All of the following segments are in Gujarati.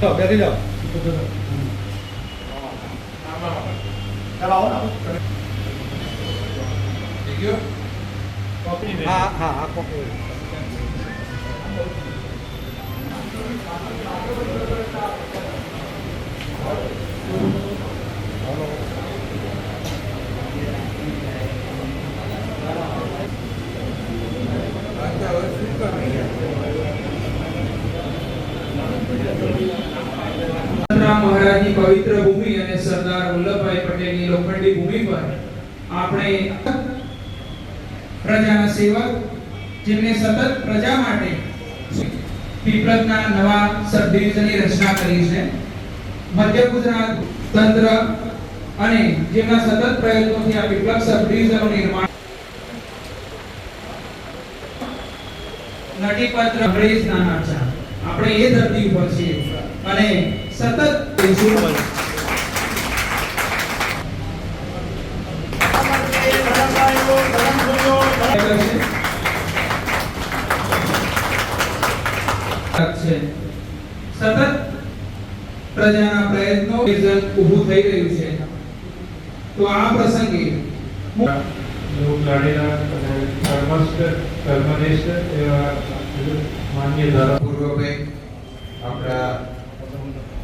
Ờ, được, đưa đi được. Đã báo nào? À, à, à, có cái. Hello. મહારાજની પવિત્ર ભૂમિ અને સરદાર વલ્લભભાઈ પટેલની લોખંડી ભૂમિ પર આપણે પ્રજાના સેવક, જેમને સતત પ્રજા માટે પીપળતના નવા સબ ડિવિઝનની રચના કરી છે, મધ્ય ગુજરાત તંત્ર અને જેમના સતત પ્રયત્નોથી આ પીપળક સબ ડિવિઝનનું નિર્માણ નટીપત્ર અંગ્રેજ નાના આપણે એ ધરતી ઉપર છીએ અને સતત સતત પ્રજાના પ્રયત્નો વિઝન ઊભું થઈ રહ્યું છે. તો આ પ્રસંગે હું અને કર્મસ્થ આપણા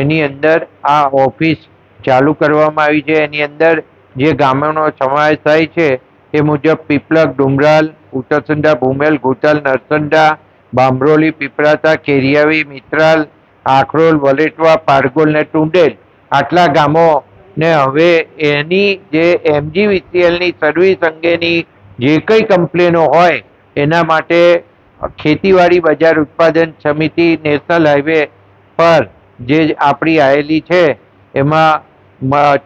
એની અંદર આ ઓફિસ ચાલુ કરવામાં આવી છે. એની અંદર જે ગામોનો સમાવેશ થાય છે એ મુજબ પીપલક ડુમરાલ ઉત્તરસંડા ભૂમેલ ગોતાલ નરસંડા બામરોલી પીપરાતા કેરિયાવી, મિત્રાલ, આખરોલ, વલેટવા, પારગોલ ને ટુંડેલ. આટલા ગામો ને હવે એની જે એમજીવીસીએલની સર્વિસ અંગેની જે કંઈ કમ્પ્લેનો હોય એના માટે ખેતીવાડી બજાર ઉત્પાદન સમિતિ નેશનલ હાઈવે પર જે આપણી આવેલી છે, એમાં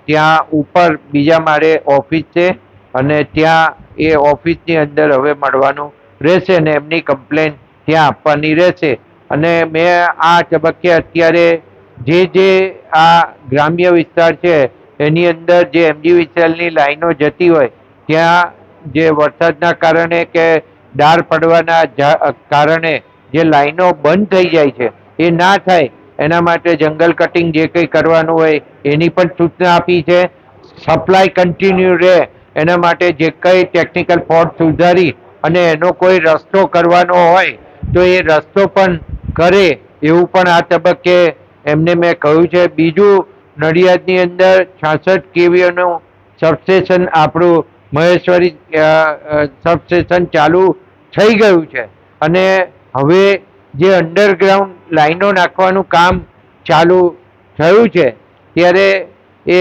ત્યાં ઉપર બીજા માળે ઓફિસ છે અને ત્યાં એ ઓફિસની અંદર હવે મળવાનું રહેશે અને એમની કમ્પ્લેન ત્યાં આપવાની રહેશે. અને મેં આ તબક્કે અત્યારે જે જે આ ગ્રામ્ય વિસ્તાર છે, એની અંદર જે એમજી વિસ્તારની લાઈનો જતી હોય, ત્યાં જે વરસાદના કારણે કે ડાર પડવાના કારણે જે લાઈનો બંધ થઈ જાય છે, એ ના થાય. એના માટે જંગલ કટિંગ જે કંઈ કરવાનું હોય, એની પણ સૂચના આપી છે. સપ્લાય કન્ટિન્યુ રહે, એના માટે જે કંઈ ટેકનિકલ ફોર્ટ સુધારી અને એનો કોઈ રસ્તો કરવાનો હોય, તો એ રસ્તો પણ કરે એવું પણ આ તબક્કે એમને મેં કહ્યું છે. બીજું, નડિયાદની અંદર છાસઠ કેવીઓનું સબસ્ટેશન આપણું મહેશ્વરી સબસ્ટેશન ચાલુ થઈ ગયું છે. અને હવે જે અંડરગ્રાઉન્ડ લાઈનો નાખવાનું કામ ચાલુ થયું છે, ત્યારે એ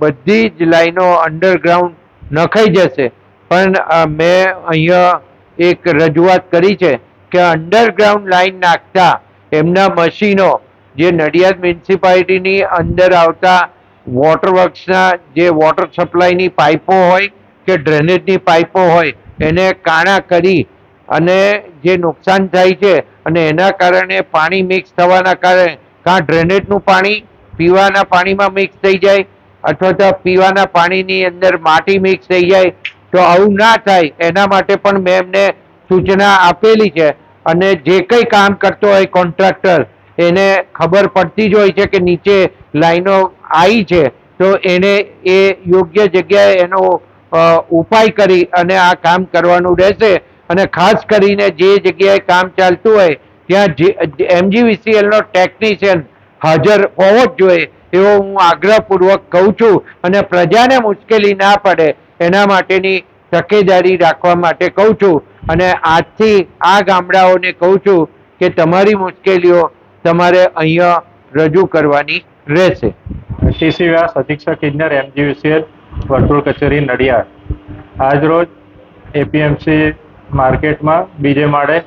બધી જ લાઈનો અંડરગ્રાઉન્ડ નખાઈ જશે. પણ મેં અહીંયા એક રજૂઆત કરી છે કે અંડરગ્રાઉન્ડ લાઈન નાખતા એમના મશીનો જે નડિયાદ મ્યુનિસિપાલિટીની અંદર આવતા વોટર વર્ક્સના જે વોટર સપ્લાયની પાઇપો હોય કે ડ્રેનેજની પાઇપો હોય, એને કાણા કરી અને જે નુકસાન થાય છે અને એના કારણે પાણી મિક્સ થવાના કારણે, કાં ડ્રેનેજનું પાણી પીવાના પાણીમાં મિક્સ થઈ જાય, અથવા તો પીવાના પાણીની અંદર માટી મિક્સ થઈ જાય, તો આવું ના થાય, એના માટે પણ મેં એમને સૂચના આપેલી છે. અને જે કંઈ કામ કરતો હોય કોન્ટ્રાક્ટર એને ખબર પડતી જ હોય છે કે નીચે લાઈનો આવી છે, તો એને એ યોગ્ય જગ્યાએ એનો ઉપાય કરી અને આ કામ કરવાનું રહેશે. અને ખાસ કરીને જે જગ્યાએ કામ ચાલતું હોય, ત્યાં એમજીવીસીએલનો ટેકનિશિયન હાજર હોવો જ જોઈએ, એવો હું આગ્રહપૂર્વક કહું છું અને પ્રજાને મુશ્કેલી ના પડે, એના માટેની તકેદારી રાખવા માટે કહું છું. અને આજથી આ ગામડાઓને કહું છું કે તમારી મુશ્કેલીઓ તમારે અહીંયા રજૂ કરવાની રહેશે. ટીસી વ્યાસ અધિક્ષક ઇજનેર એમજીવીસીએલ, વર્તુળ કચેરી નડિયાદ. આજરોજ એપીએમસી માર્કેટમાં બીજે માળે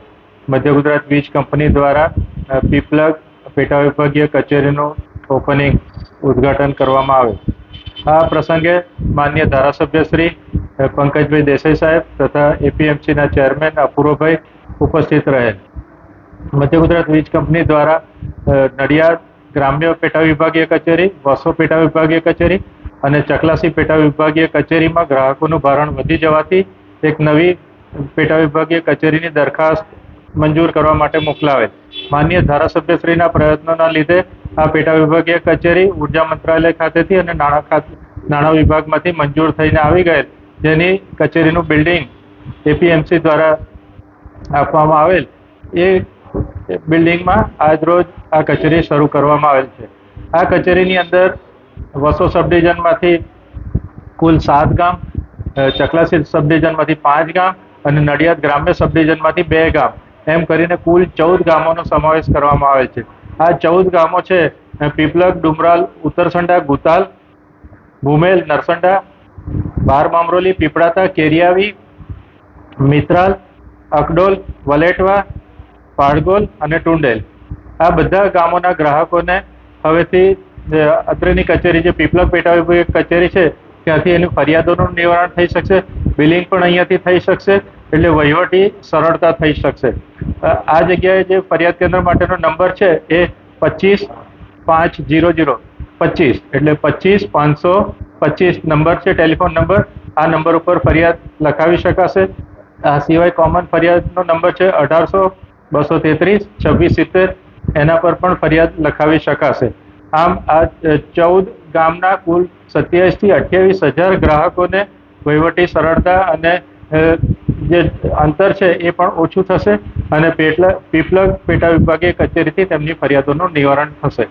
મધ્ય ગુજરાત વીજ કંપની દ્વારા પીપલગ પેટા વિભાગીય કચેરીનું ઓપનિંગ ઉદ્ઘાટન કરવામાં આવે. આ પ્રસંગે માન્ય ધારાસભ્ય શ્રી પંકજભાઈ દેસાઈ સાહેબ તથા એપીએમસીના ચેરમેન અપૂર્વભાઈ ઉપસ્થિત રહેલ. મધ્ય ગુજરાત વીજ કંપની દ્વારા નડિયાદ ગ્રામ્ય પેટા વિભાગીય કચેરી, વસો પેટા વિભાગીય કચેરી અને ચકલાસી પેટા વિભાગીય કચેરીમાં ગ્રાહકોનું ભારણ વધી જવાથી એક નવી પેટા વિભાગીય કચેરીની દરખાસ્ત મંજૂર કરવા માટે મોકલાવેલ માન્ય ધારાસભ્યશ્રીના પ્રયત્નોના લીધે આ પેટા વિભાગીય કચેરી ઊર્જા મંત્રાલય ખાતેથી અને નાણાં ખાતે, નાણાં વિભાગમાંથી મંજૂર થઈને આવી ગયેલ. જેની કચેરીનું બિલ્ડિંગ એપીએમસી દ્વારા આપવામાં આવેલ. એ બિલ્ડિંગમાં આજરોજ આ કચેરી શરૂ કરવામાં આવેલ છે. આ કચેરીની અંદર વસો સબડિવિઝનમાંથી કુલ સાત ગામ ચકલાસી સબડિવિઝનમાંથી પાંચ ગામ અને નડિયાદ ગ્રામ્ય સબડિવિઝનમાંથી બે ગામ, એમ કરીને કુલ ચૌદ ગામોનો સમાવેશ કરવામાં આવે છે. આ ચૌદ ગામો છે પીપલક ડુમરાલ, ઉત્તરસંડા, ગુતાલ, ભૂમેલ, નરસંડા બાર મામરોલી પીપળાતા, કેરિયાવી, મિત્રાલ, અકડોલ, વલેટવા પાળગોલ અને ટુંડેલ. આ બધા ગામોના ગ્રાહકોને હવેથી અત્રેની કચેરી જે પીપલક પેટા કચેરી છે, ત્યાંથી એની ફરિયાદોનું નિવારણ થઈ શકશે. બિલિંગ પણ અહીંયાથી થઈ શકશે, એટલે વહીવટી સરળતા થઈ શકશે. આ જગ્યાએ જે ફરિયાદ કેન્દ્ર માટેનો નંબર છે એ પચીસ પાંચ જીરો જીરો. પચીસ, એટલે પચીસ પાંચસો પચીસ નંબર છે, ટેલિફોન નંબર. આ નંબર ઉપર ફરિયાદ લખાવી શકાશે. આ સિવાય કોમન ફરિયાદનો નંબર છે અઢારસો બસો તેત્રીસ, છવ્વીસ સિત્તેર. એના પર પણ ફરિયાદ લખાવી શકાશે. આમ આ ચૌદ ગામના કુલ સત્યાવીસથી અઠ્યાવીસ હજાર ગ્રાહકોને વહીવટી સરળતા અને જે અંતર છે એ પણ ઓછું થશે અને પેટલા પીપલગ પેટા વિભાગીય કચેરીથી તેમની ફરિયાદોનું નિવારણ થશે.